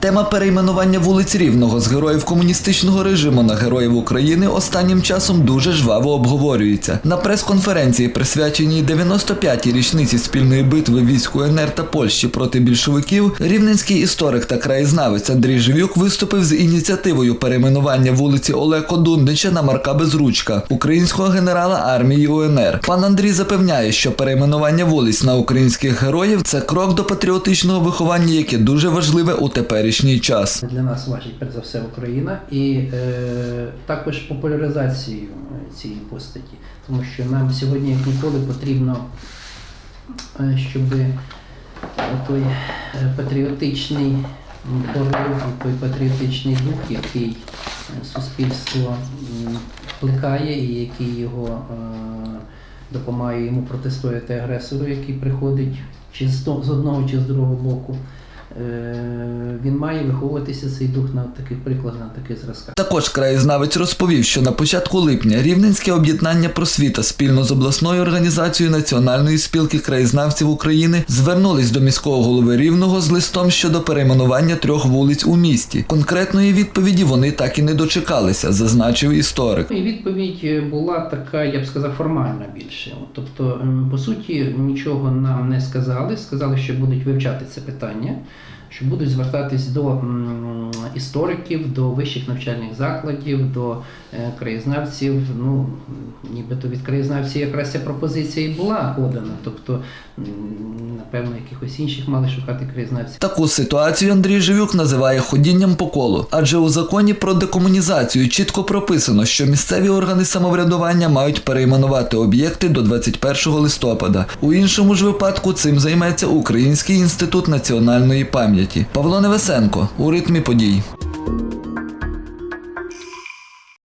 Тема перейменування вулиць Рівного з героїв комуністичного режиму на героїв України останнім часом дуже жваво обговорюється. На прес-конференції, присвяченій 95-й річниці спільної битви військ УНР та Польщі проти більшовиків, рівненський історик та краєзнавець Андрій Живюк виступив з ініціативою перейменування вулиці Олеко Дундича на Марка Безручка, українського генерала армії УНР. Пан Андрій запевняє, що перейменування вулиць на українських героїв це крок до патріотичного виховання, яке дуже важливе у теперішній час. Для нас важить перш за все Україна і е, також популяризацією е, цієї постаті, тому що нам сьогодні як ніколи потрібно, е, щоб той е, патріотичний порив, той патріотичний дух, який суспільство плекає і який його допомагає йому протистояти агресору, який приходить чи з одного, чи з другого боку. Е, Він має виховуватися цей дух на таких прикладах, на таких зразках. Також краєзнавець розповів, що на початку липня Рівненське об'єднання просвіта спільно з обласною організацією Національної спілки краєзнавців України звернулись до міського голови Рівного з листом щодо перейменування трьох вулиць у місті. Конкретної відповіді вони так і не дочекалися, зазначив історик. І відповідь була така, я б сказав, формальна більше. Тобто, по суті, нічого нам не сказали. Сказали, що будуть вивчати це питання, що будуть звертатись до істориків, до вищих навчальних закладів, до краєзнавців. Ну, нібито від краєзнавців якраз ця пропозиція і була подана. Тобто, напевно, якихось інших мали шукати краєзнавців. Таку ситуацію Андрій Живюк називає ходінням по колу, адже у законі про декомунізацію чітко прописано, що місцеві органи самоврядування мають перейменувати об'єкти до 21 листопада. У іншому ж випадку цим займеться Український інститут національної пам'яті. Павло Невесенко у ритмі подій.